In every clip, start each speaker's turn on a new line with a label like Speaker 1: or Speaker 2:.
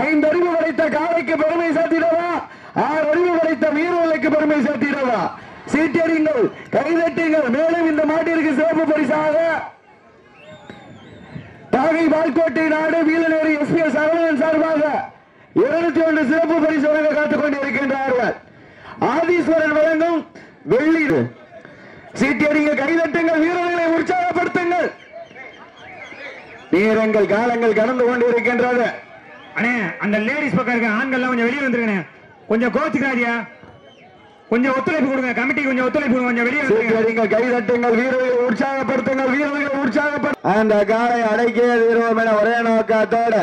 Speaker 1: ஐந்து அறிவு படைத்த காளைக்கு பெருமை சேர்த்திடவா? ஆறு அறிவு படைத்த வீரர்களுக்கு பெருமை சேர்த்திடவா? சீட்டறிங்கள் கைதட்டுங்கள். மேலும் இந்த மாட்டிற்கு சிறப்பு பரிசாக தாகை வால்கோட்டை நாடு வீலநேரி எஸ் பி எஸ் சரவணன் சார்பாக இருநூத்தி ஒன்று சிறப்பு பரிசு வழங்க காத்துக் கொண்டிருக்கின்றார்கள். ஆதீஸ்வரன் வழங்கும் வெள்ளி சீட்டியடிங்க கைதட்டுங்கள். வீரர்களை உற்சாகப்படுத்துங்கள். நேரங்கள் காலங்கள் கடந்து கொண்டிருக்கின்றது.
Speaker 2: அண்ணே அந்த லேடிஸ் பக்கம் இருக்க ஆண்கள்லாம் கொஞ்சம் வெளியே வந்துருக்கண்ணே கொஞ்சம் கோச்சுக்காதியா கொஞ்சம் ஒத்துழைப்பு கொடுங்க கமிட்டி கொஞ்சம் ஒத்துழைப்பு கொடுங்க கொஞ்சம் வெளியே வந்துருங்க.
Speaker 1: கை தட்டுங்கள் வீரர்களை உற்சாகப்படுத்துங்கள் வீரர்களை உற்சாகப்படுத்த அந்த காலை அடைக்க வீரம் என ஒரே நோக்கத்தோட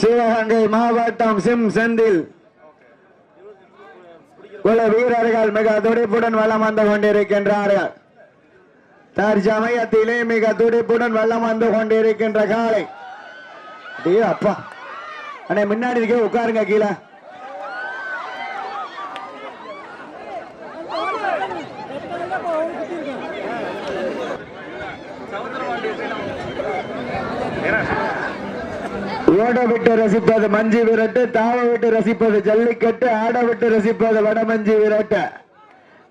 Speaker 1: சிவகங்கை மாவட்டம் சிம் செந்தில் உள்ள வீரர்கள் மிக துடிப்புடன் வளம் வந்து கொண்டிருக்கின்றார்கள். தற்சமயத்திலே மிக துடிப்புடன் வலம் வந்து கொண்டிருக்கின்ற காலை டேய் அப்பா. அண்ணே முன்னாடி இருக்கே உட்காருங்க கீழே. ஓட விட்டு ரசிப்பது மஞ்சு விரட்டு தாவ விட்டு ரசிப்பது ஜல்லிக்கட்டு ஆட விட்டு ரசிப்பது வடமஞ்சு விரட்டு.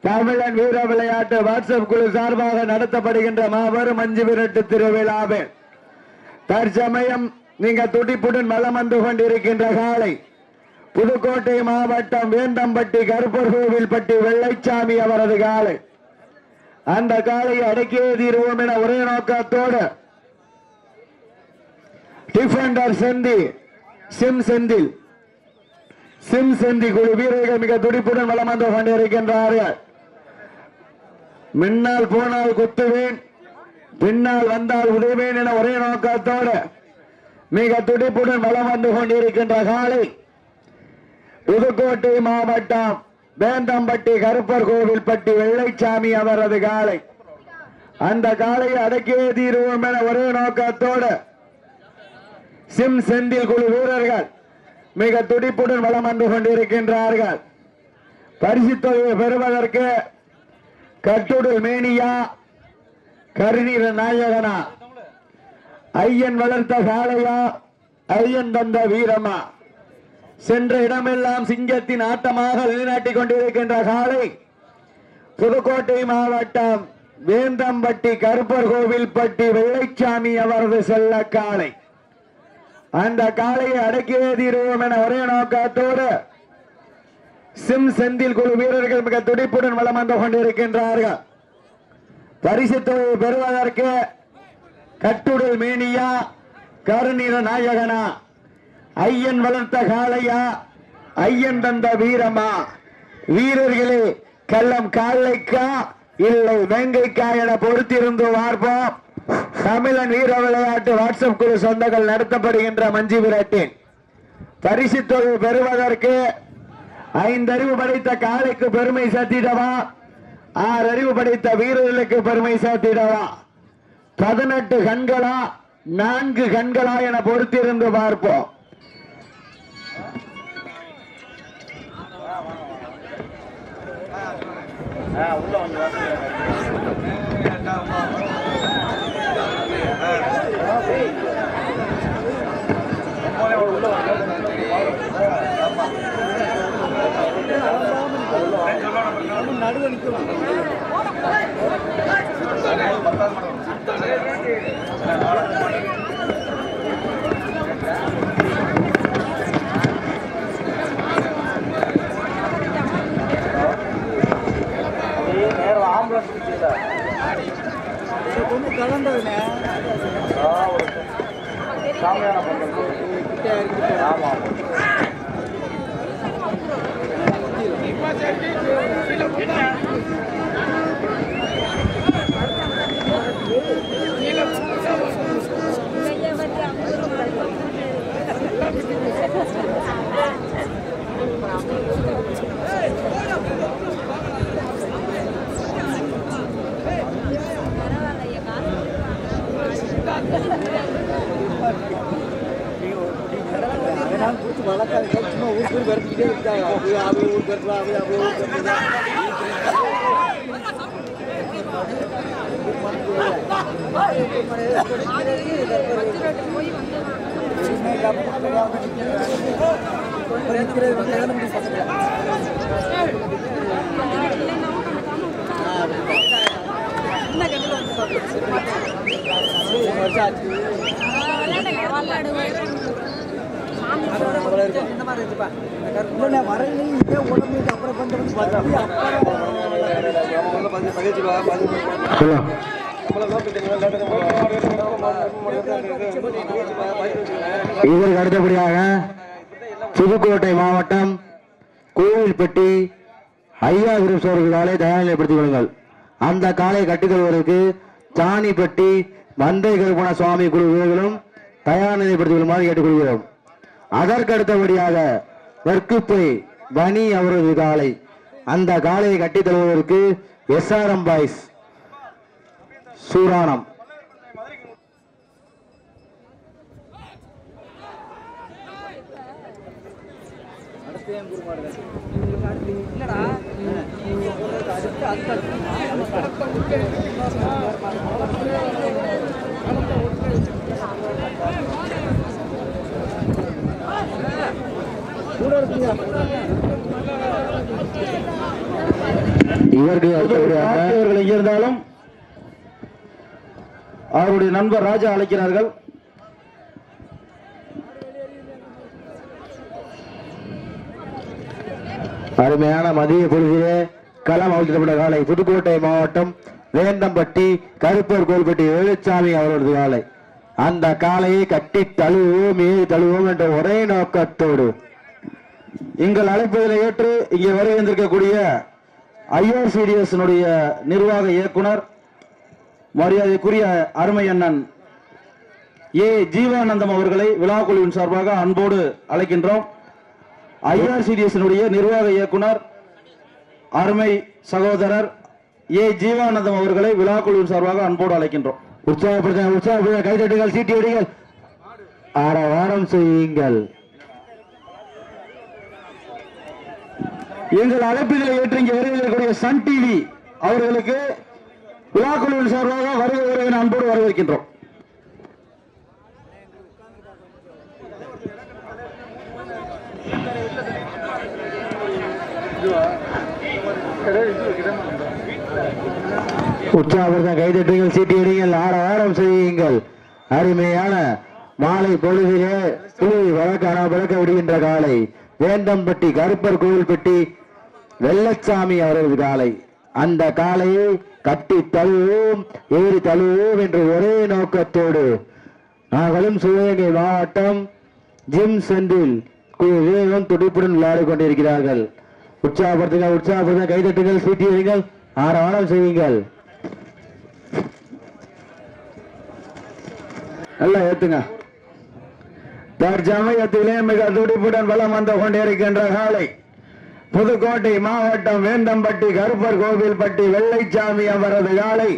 Speaker 1: தமிழன் வீர விளையாட்டு வாட்ஸ்அப் குழு சார்பாக நடத்தப்படுகின்ற மாபெரும் மஞ்சு விரட்டு திருவிழாவில் தற்சமயம் நீங்க துடிப்புடன் மலம் வந்து கொண்டிருக்கின்ற காலை. புதுக்கோட்டை மாவட்டம் வேந்தம்பட்டி கருப்பர் கோவில்பட்டி வெள்ளைச்சாமி அவரது காலை. அந்த காலை அடக்கியே தீர்வோம் என ஒரே நோக்கத்தோடு டிஃபெண்டர் செந்தி சிம் செந்தில். சிம் செந்தி குழு வீரர்கள் மிக துடிப்புடன் வளம் வந்து கொண்டிருக்கின்றார்கள். முன்னால் போனால் குத்துவேன் பின்னால் வந்தால் உதவேன் என ஒரே நோக்கத்தோடு மிக துடிப்புடன் வளம் வந்து கொண்டிருக்கின்ற காலை புதுக்கோட்டை மாவட்டம் வேந்தம்பட்டி கருப்பர் கோவில்பட்டி வெள்ளைச்சாமி அவரது காலை. அந்த காலையை அடக்கியே தீருவோம் என ஒரே நோக்கத்தோடு சிம் செந்தில் குழு வீரர்கள் மிக துடிப்புடன் வளம் வந்து கொண்டிருக்கின்றார்கள். பரிசு தொகையை பெறுவதற்கு கட்டுடல் மேனியா கருநீர நாயகனா ஐயன் வளர்த்த காளையா ஐயன் தந்த வீரமா? சென்ற இடமெல்லாம் சிங்கத்தின் ஆட்டமாக நிலைநாட்டிக் கொண்டிருக்கின்ற காலை புதுக்கோட்டை மாவட்டம் வேந்தம்பட்டி கருப்பர் கோவில்பட்டி வெள்ளைச்சாமி அவரது செல்ல காளை. அந்த காளையை அடக்கியே தீருவோம் என ஒரே நோக்கத்தோடு சிம் செந்தில் குழு வீரர்கள் மிக துடிப்புடன் வளம் வந்து கொண்டிருக்கின்றார்கள். பரிசு தொகையை பெறுவதற்கு கட்டுடல் மேனியா கருநிற நாயகனா ஐயன் வளர்த்த காளையா ஐயன் தந்த வீரமா? வீரர்களே கள்ளம் காளைக்கா இல்லை வெங்கைக்கா என பொறுத்திருந்து பார்ப்போம் தமிழன் வீர விளையாட்டு வாட்ஸ்அப் குழு சொந்தங்கள் நடத்தப்படுகின்ற மஞ்சு விரட்டின். பரிசு தொகை பெறுவதற்கு ஐந்தறிவு படைத்த காளைக்கு பெருமை சேர்த்திடவா? ஆறு அறிவு படைத்த வீரர்களுக்கு பெருமை சேர்த்திடவா? பதினெட்டு கண்களா நான்கு கண்களா என பொறுத்திருந்து பார்ப்போம்.
Speaker 3: கொஞ்சம் கலந்ததுண்ணே அதனால பிடிச்சி வளர்க்காது சும்மா ஊர் ఊరు బెరకుండా ఊరు బెరకుండా வரலையும் இதே உடம்புக்கு அப்புறம் பண்ணுறது பார்த்தா
Speaker 4: இதற்கு அடுத்தபடியாக புதுக்கோட்டை மாவட்டம் கோவில்பட்டி ஐயா விருப்பவர்கள் காலை தயார்நிலைப்படுத்திக் கொள்ளுங்கள். அந்த காலை கட்டிக்கொள்வதற்கு சாணிப்பட்டி மந்தை கருப்பண சுவாமி குழு வீரர்களும் தயார் நிலைப்படுத்திக் கொள்ளுமாறு கேட்டுக்கொள்கிறோம். அதற்கு அடுத்தபடியாக வர்க்குப்பை பனி அவரது காலை அந்த காலையை கட்டித் தருவதற்கு எஸ்ஆர்எம் பாய்ஸ் சூராணம். கூட இருக்கீங்க இவருக்கு
Speaker 1: இவர்கள் எங்கே இருந்தாலும் அவருடைய நண்பர் ராஜா அழைக்கிறார்கள்.
Speaker 4: அருமையான மதிய பொழுதிலே களம் அவிழ்க்கப்பட்ட காலை புதுக்கோட்டை மாவட்டம் வேந்தம்பட்டி கருப்பர் கோல்பட்டி வேலுச்சாமி அவரது காலை. அந்த காலையை கட்டி தழுவோம் மீது தழுவோம் என்ற ஒரே நோக்கத்தோடு.
Speaker 1: எங்கள் அழைப்பதில் ஏற்று இங்கே வந்திருக்கக்கூடிய ஐஆர்சிடிஎஸ் நிர்வாக இயக்குனர் மரியாதைக்குரிய அருமை அண்ணன் ஏ. ஜீவானந்தம் அவர்களை விழா குழுவின் சார்பாக அன்போடு அழைக்கின்றோம். ஐஆர்சிடிஎஸ் நிர்வாக இயக்குனர் அருமை சகோதரர் ஏ. ஜீவானந்தம் அவர்களை விழா குழுவின் சார்பாக அன்போடு அழைக்கின்றோம்.
Speaker 4: உற்சாகப்படுத்த உற்சாகப்படுத்த கைதட்டுகள் சீட்டி அடிகள் ஆரவாரம் செய்யுங்கள்.
Speaker 1: எங்கள் அழைப்பிதழை ஏற்று இங்கே வருவதற்குரிய சன் டிவி அவர்களுக்கு விழா குழுவின் சார்பாக வருகை வருகை அன்போடு வரவேற்கின்றோம்.
Speaker 4: உற்சாகப்படுத்த கைதட்டுங்கள் சீட்டி ஆட ஆரம் செய்யுங்கள். அருமையான மாலை பொழுதிலே குழுவை வழக்க விளக்க விடுகின்ற காலை. வேந்தம்பட்டி கருப்பர் கோவில்பட்டி வெள்ளச்சாமி அவரது காலை. அந்த காலையை கட்டி தழுவோம் ஏறி தழுவோம் என்று ஒரே நோக்கத்தோடு. நாங்களும் சிவகங்கை மாவட்டம் ஜிம் சென்றில் வேகம் துடிப்புடன் விளையாடி கொண்டிருக்கிறார்கள். உற்சாகப்படுத்துங்கள் உற்சாகப்படுத்துங்க கைதட்டுங்கள் சீட்டி அடிங்கள் ஆரவாரம் செய்யுங்கள்.
Speaker 1: நல்லா ஏத்துங்க. தற்சமயத்திலே மிக துடிப்புடன் வலம் வந்து கொண்டிருக்கின்ற காலை. புதுக்கோட்டை மாவட்டம் வேந்தம்பட்டி கருப்பர் கோவில்பட்டி வெள்ளைச்சாமி அவரது காலை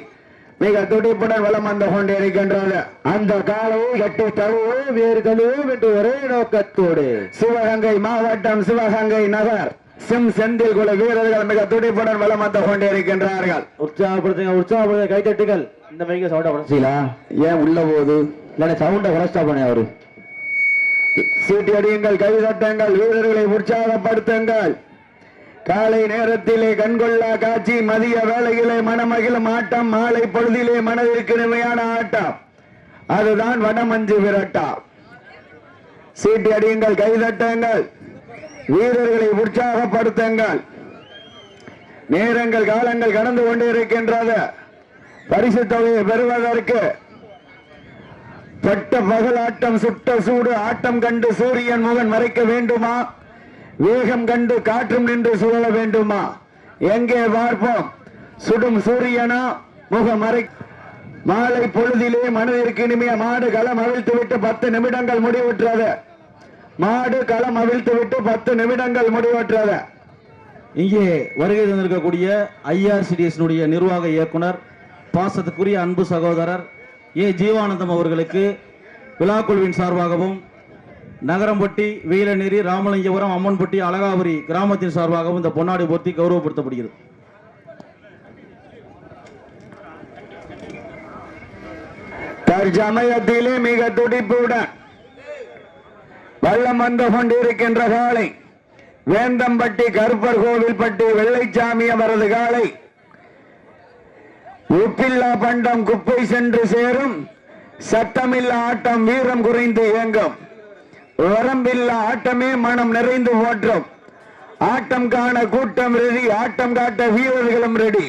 Speaker 1: மிக துடிப்புடன் வலம் வந்து கொண்டிருக்கின்றது.
Speaker 4: அந்த காலையை கட்டி தழுவோம் வேறு தழுவோம் என்று ஒரே நோக்கத்தோடு.
Speaker 1: சிவகங்கை மாவட்டம் சிவகங்கை நகர் சிம் செந்தில் குல வீரர்கள் மிக துடிப்புடன் வலம் வந்து கொண்டிருக்கின்றார்கள்.
Speaker 4: உற்சாகப்படுத்துங்க உற்சாகப்படுத்த கைத்தட்டுகள் இந்த மைக்க சவுண்டை குறைச்சிங்களா
Speaker 1: ஏன் உள்ள போகுது?
Speaker 4: இல்லைன்னா சவுண்டை குறைச்சா பண்ண அவரு.
Speaker 1: சீட்டி அடியுங்கள் கை தட்டுங்கள் வீரர்களை உற்சாகப்படுத்துங்கள். காலை நேரத்திலே கண்கொள்ளா காட்சி மதிய வேளையிலே மனமகிழும் ஆட்டம் மாலை பொழுதிலே மனதிற்கு இனிமையான ஆட்டம். அதுதான் வடமஞ்சு விரட்டா. சீட்டி அடியுங்கள் கை தட்டுங்கள் வீரர்களை உற்சாகப்படுத்துங்கள். நேரங்கள் காலங்கள் கடந்து கொண்டிருக்கின்றது. பரிசு தொகையை பெறுவதற்கு பட்ட பகல் ஆட்டம் சுட்ட சூடு ஆட்டம் கண்டு சூரியன் முகன் மறைக்க வேண்டுமா? வேகம் கண்டு காற்றும் நின்று சுழல வேண்டுமா? எங்கே பார்ப்போம்? சுடும் சூரியனா? முகம் மறை மாலை பொழுதிலே மனதிற்கு இனிமைய மாடு களம் அவிழ்த்து விட்டு பத்து நிமிடங்கள் முடிவுற்றது. மாடு களம் அவிழ்த்து விட்டு பத்து நிமிடங்கள் முடிவுற்றது.
Speaker 5: இங்கே வருகை தந்திருக்கக்கூடிய ஐஆர்சிடிஎஸ் நிர்வாக இயக்குனர் பாசத்துக்குரிய அன்பு சகோதரர் ஏ ஜீவானந்தம் அவர்களுக்கு விழாக்குழுவின் சார்பாகவும் நகரம்பட்டி வீரநேரி ராமலிங்கபுரம் அம்மன்பட்டி அழகாபுரி கிராமத்தின் சார்பாகவும் இந்த பொன்னாடி போர்த்தி கௌரவப்படுத்தப்படுகிறது.
Speaker 1: தற்சமயத்திலே மிக துடிப்புடன் வள்ளம் வந்து கொண்டிருக்கின்ற காலை வேந்தம்பட்டி கருப்பர் கோவில்பட்டி வெள்ளைச்சாமி அவரது காலை உப்பில்லா பண்டம் குப்பை சென்று சேரும். சத்தமில்லா ஆட்டம் வீரம் குறைந்து இயங்கும். வரம்பில்லா ஆட்டமே மனம் நிறைந்து ஓட்டும். ஆட்டம் காண கூட்டம் ரெடி ஆட்டம் காட்ட வீரர்களும் ரெடி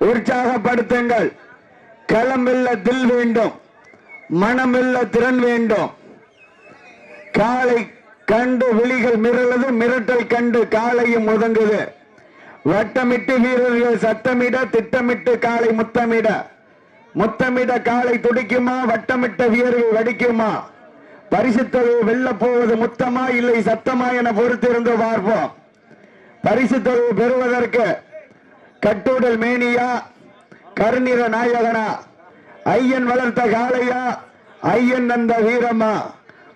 Speaker 1: உற்சாகப்படுத்துங்கள். களம் வெல்ல தில் வேண்டும். மனம் வெல்ல திறன் வேண்டும். காலை கண்டு விழிகள் மிரளது மிரட்டல் கண்டு காலையும் ஒதுங்குது. வட்டமிட்டு வீரர்கள் சத்தமிட திட்டமிட்டு காலை முத்தமிட. முத்தமிட காலை துடிக்குமா வட்டமிட்ட வீரர்கள் வடிக்குமா? பரிசுத்தொகை வெல்ல போவது முத்தமா இல்லை சத்தமா என பொறுத்திருந்து பார்ப்போம். பரிசுத்தொகை பெறுவதற்கு கட்டுடல் மேனியா கருநிற நாயகனா ஐயன் வளர்த்த காளையா ஐயன் அந்த வீரமா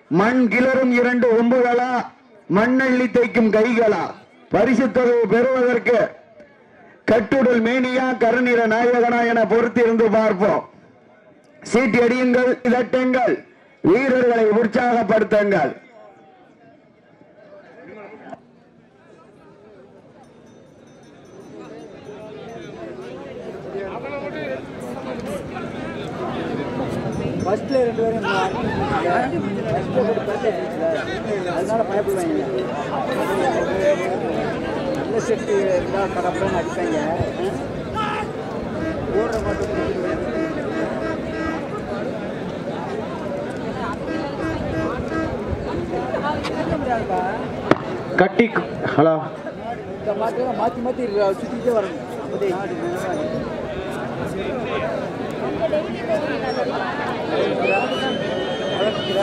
Speaker 1: மண் கிளறும் இரண்டு ஒம்புகளா மண்ணள்ளி தைக்கும் கைகளா. பரிசு பெறுவதற்கு கட்டுடல் மேனியா கருநிற நாயகனா என பொறுத்திருந்து பார்ப்போம். சீட்டி அடியுங்கள் இதட்டுங்கள். வீரர்களை உற்சாகப்படுத்துங்கள்.
Speaker 3: ஃபர்ஸ்ட்ல ரெண்டு பேரும் அதனால பயப்படுவாங்க. ಎಲೆಕ್ಟ್ರಿಸಿಟಿ ಎಲ್ಲ ಪ್ರಾಬ್ಲಮ್
Speaker 5: ಆಗ್ತಂಗೆ ಊರ
Speaker 3: ಕಟ್ಟಿ ಹಲೋ ಮಾತಿ ಮಾತಿ ಸುತ್ತಿದ್ದೆ ವರ ಅದಕ್ಕೆ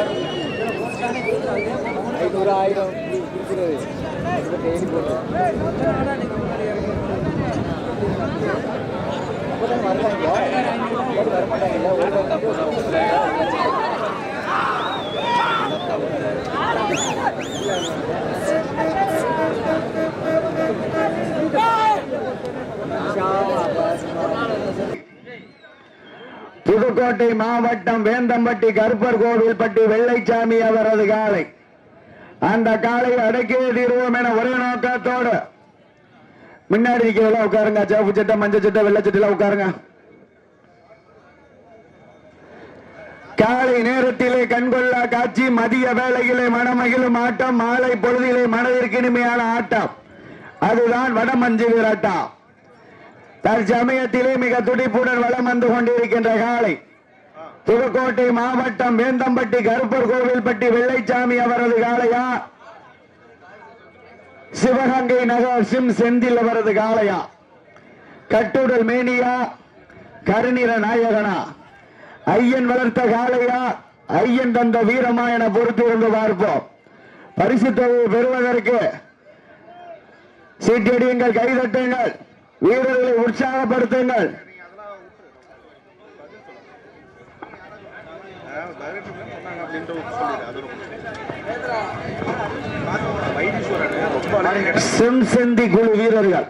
Speaker 3: ஐநூறு ஆயிரம் இருக்கிறது அதுக்கு டெய்லி போட்டு வரலாங்க வரமாட்டாங்க ஒரு
Speaker 1: புதுக்கோட்டை மாவட்டம் வேந்தம்பட்டி கருப்பர் கோவில்பட்டி வெள்ளைச்சாமி அவரது காலை. அந்த காலை அடக்கியே தீர்வோம் என ஒரே நோக்கத்தோடு. முன்னாடி இருக்கிறதெல்லாம் உட்காருங்க. சிவப்பு சட்டை மஞ்சள் சட்டை வெள்ளை சட்டையில உட்காருங்க. காலை நேரத்திலே கண்கொள்ளா காட்சி மதிய வேலையிலே மனமகிழும் ஆட்டம் மாலை பொழுதிலே மனதிற்கு இனிமையான ஆட்டம். அதுதான் வடமஞ்சு வீராட்டம் தற்சமயத்திலே மிக துடிப்புடன் வளம் வந்து கொண்டிருக்கின்ற காலை. புதுக்கோட்டை மாவட்டம் வேந்தம்பட்டி கருப்பர் கோவில்பட்டி வெள்ளைச்சாமி அவரது காளையா? சிவகங்கை நகர் சிம் செந்தில் அவரது காளையா? கட்டுடல் மேனியா? கருநிற நாயகனா? ஐயன் வளர்த்த காளையா? ஐயன் தந்த வீரமா என கொண்டு பார்ப்போம். பரிசு தொகையை பெறுவதற்கு சீட்டடியுங்கள் கைதட்டுங்கள். வீரர்களை உற்சாகப்படுத்துங்கள். சிம்சந்தி குழு வீரர்கள்.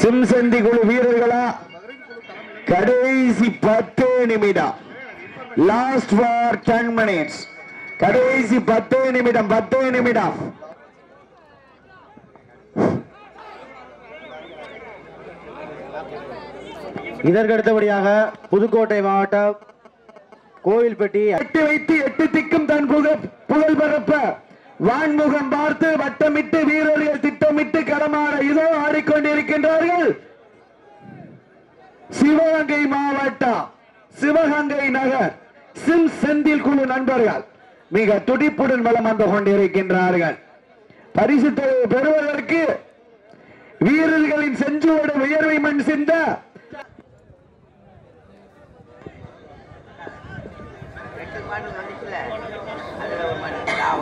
Speaker 1: சிம்சந்தி குழு வீரர்களா? கடைசி பத்து நிமிடம். லாஸ்ட் ஃபார் டென் மினிட்ஸ் கடைசி பத்து நிமிடம் பத்து நிமிடம்.
Speaker 5: இதற்கு அடுத்தபடியாக புதுக்கோட்டை மாவட்டம் கோவில்பட்டி
Speaker 1: எட்டு வைத்து எட்டு திக்கும் தன் புகழ் புகழ் பரப்ப. வான்முகம் பார்த்து வட்டமிட்டு வீரர்கள் திட்டமிட்டு கடமாற இதோ ஆடிக்கொண்டிருக்கின்றார்கள். சிவகங்கை மாவட்டம் சிவகங்கை நகர் சிம் செந்தில் குழு நண்பர்கள் மிக துடிப்புடன் வளம் வந்து கொண்டிருக்கின்றார்கள். பரிசு தொகையை பெறுவதற்கு வீரர்களின் செஞ்சுவோட உயர்வை மண் சிந்த பாட்டு வந்துச்சுல அதில் ஒரு மணி நான்